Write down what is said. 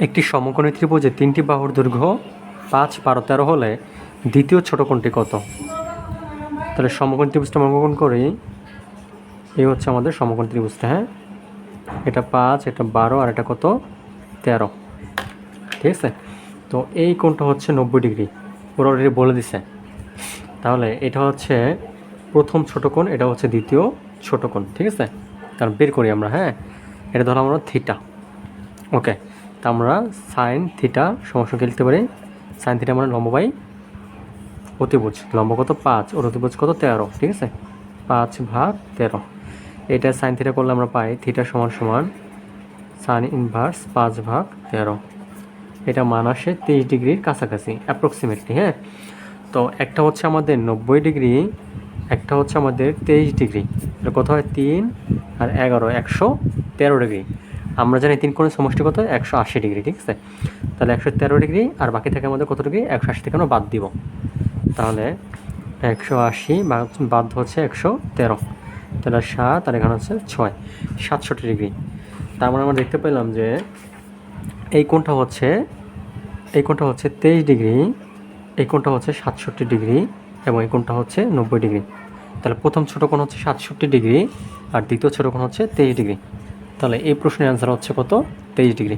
একটি সমকোণী ত্রিভুজে তিনটি বাহুর দৈর্ঘ্য পাঁচ বারো তেরো হলে দ্বিতীয় ছোট কোণটি কত? তাহলে সমকোণ ত্রিভুজটা অঙ্কন করি। এই হচ্ছে আমাদের সমকোণ ত্রিভুজটা হ্যাঁ? এটা পাঁচ, এটা বারো, আর এটা কত? তেরো। ঠিক আছে? তো এই কোণটা হচ্ছে নব্বই ডিগ্রি। ওরা অলরেডি বলে দিছে। তাহলে এটা হচ্ছে প্রথম ছোট কোণ, এটা হচ্ছে দ্বিতীয় ছোট কোণ। ঠিক আছে? কারণ বের করি আমরা হ্যাঁ? এটা ধরো আমরা থিটা ওকে তা আমরা সাইন থিটা সমস্যাকে লিখতে পারি। সাইন থিটা মানে লম্ব বাই অতিভুজ। লম্ব কত? পাঁচ। ওর অতিভুজ কত? তেরো। ঠিক আছে? পাঁচ ভাগ তেরো। এটা সাইন থিটা করলে আমরা পাই থিটা সমান সমান সাইন ইনভার্স পাঁচ ভাগ তেরো। এটা মান আসে তেইশ ডিগ্রির কাছাকাছি অ্যাপ্রক্সিমেটলি হ্যাঁ? তো একটা হচ্ছে আমাদের নব্বই ডিগ্রি, একটা হচ্ছে আমাদের তেইশ ডিগ্রি। এটা কত হয়? তিন আর এগারো, একশো তেরো ডিগ্রি। আমরা জানি তিন কোণের সমষ্টি কত? একশো আশি ডিগ্রি, ঠিক আছে? তাহলে একশো তেরো ডিগ্রি, আর বাকি থাকে আমাদের কত ডিগ্রি? একশো আশি থেকে আমরা বাদ দিব। তাহলে একশো আশি বাদ হচ্ছে একশো তেরো। তাহলে সাত, আর এখানে হচ্ছে ছয়, সাতষট্টি ডিগ্রি। তার মানে আমরা দেখতে পেলাম যে এই কোণটা হচ্ছে, এই কোণটা হচ্ছে তেইশ ডিগ্রি, এই কোণটা হচ্ছে সাতষট্টি ডিগ্রি, এবং এই কোণটা হচ্ছে নব্বই ডিগ্রি। তাহলে প্রথম ছোটো কোণ হচ্ছে সাতষট্টি ডিগ্রি, আর দ্বিতীয় ছোটো কোণ হচ্ছে তেইশ ডিগ্রি। তাহলে এই প্রশ্নের অ্যান্সার হচ্ছে কত? তেইশ ডিগ্রি।